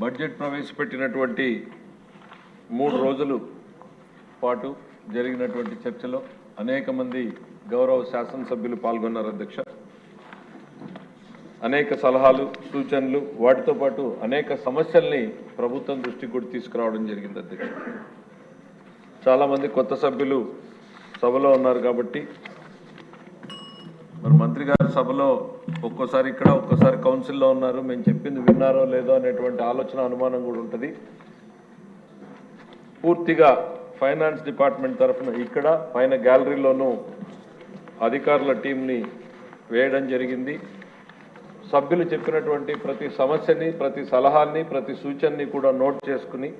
Budget ప్రవేశపెట్టినటువంటి మూడు రోజులు పాటు జరిగినటువంటి చర్చలో అనేక మంది గౌరవ శాసనసభ్యులు పాల్గొన్నారు అధ్యక్ష. అనేక సలహాలు సూచనలు వాటితో పాటు అనేక సమస్యల్ని ప్రభుత్వం దృష్టికి కూడా తీసుకురావడం జరిగింది అధ్యక్ష. చాలామంది కొత్త సభ్యులు సభలో ఉన్నారు కాబట్టి మరి మంత్రి గారి సభలో ఒక్కోసారి ఇక్కడ ఒక్కోసారి కౌన్సిల్లో ఉన్నారు. మేము చెప్పింది విన్నారో లేదో అనేటువంటి ఆలోచన అనుమానం కూడా ఉంటుంది. పూర్తిగా ఫైనాన్స్ డిపార్ట్మెంట్ తరఫున ఇక్కడ పైన గ్యాలరీలోనూ అధికారుల టీంని వేయడం జరిగింది. సభ్యులు చెప్పినటువంటి ప్రతి సమస్యని ప్రతి సలహాన్ని ప్రతి సూచనని కూడా నోట్ చేసుకుని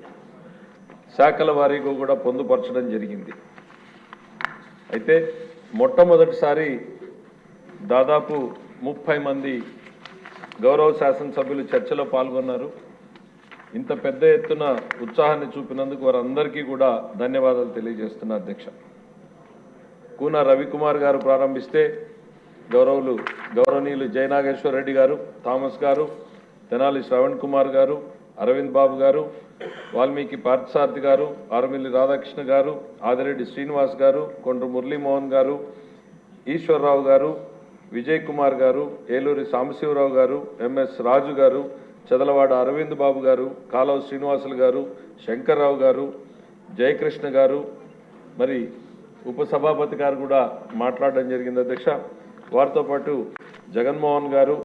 శాఖల వారీగా కూడా పొందుపరచడం జరిగింది. అయితే మొట్టమొదటిసారి దాదాపు ముప్పై మంది గౌరవ శాసనసభ్యులు చర్చలో పాల్గొన్నారు. ఇంత పెద్ద ఎత్తున ఉత్సాహాన్ని చూపినందుకు వారందరికీ కూడా ధన్యవాదాలు తెలియజేస్తున్నా అధ్యక్ష. కూన రవికుమార్ గారు ప్రారంభిస్తే గౌరవులు గౌరవనీయులు జయనాగేశ్వర రెడ్డి గారు థామస్ గారు తెనాలి శ్రవణ్ కుమార్ గారు అరవింద్ బాబు గారు వాల్మీకి పార్థసార్థి గారు ఆరుమిల్లి రాధాకృష్ణ గారు ఆదిరెడ్డి శ్రీనివాస్ గారు కొండ్రు మురళీమోహన్ గారు ఈశ్వరరావు గారు విజయ్ కుమార్ గారు ఏలూరి సాంబశివరావు గారు ఎంఎస్ రాజు గారు చదలవాడ అరవింద్ బాబు గారు కాలవ శ్రీనివాసులు గారు శంకర్రావు గారు జయకృష్ణ గారు మరి ఉపసభాపతి గారు కూడా మాట్లాడడం జరిగింది అధ్యక్ష. వారితో పాటు జగన్మోహన్ గారు